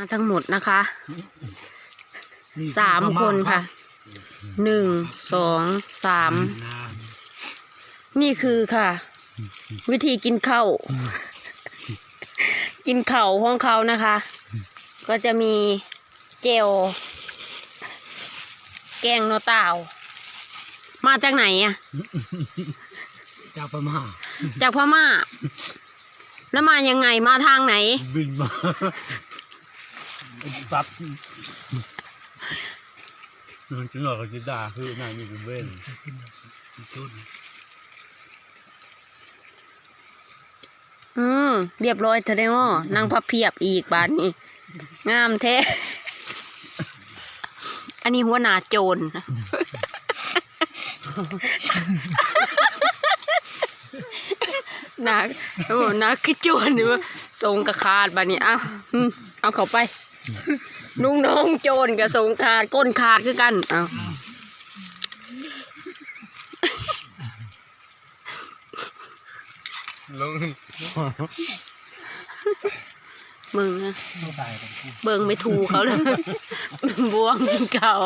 มาทั้งหมดนะคะนี่สามคนค่ะ หนึ่ง สอง สามน้นี่คือค่ะ วิธีกินข้าว กินเข่าวของเขานะคะ ก็จะมีเจล แกงเนอเต่ามาจากไหนอะำจากพม่า จากพม่า แล้วมายังไงมาทางไหน บินมา ปั๊บมันจะหลอกจะด่าคือหน้านี่เป็นเว้นจุดอืมเรียบร้อยเธอได้อ้อนางพับเพียบอีกบาทนี้งามแท้อันนี้หัวหน้าโจร นักโอ้นักคือโจรนี่ว่าทรงกระคาดบานี้เอาอืมเอาเข้าไปลุงน้องโจรกับทรงขาดก้นขาดคือกันเอาลงมึงนะต้องตายกันเบิ่งไม่ถูกเขาเลยบวงกินเขาว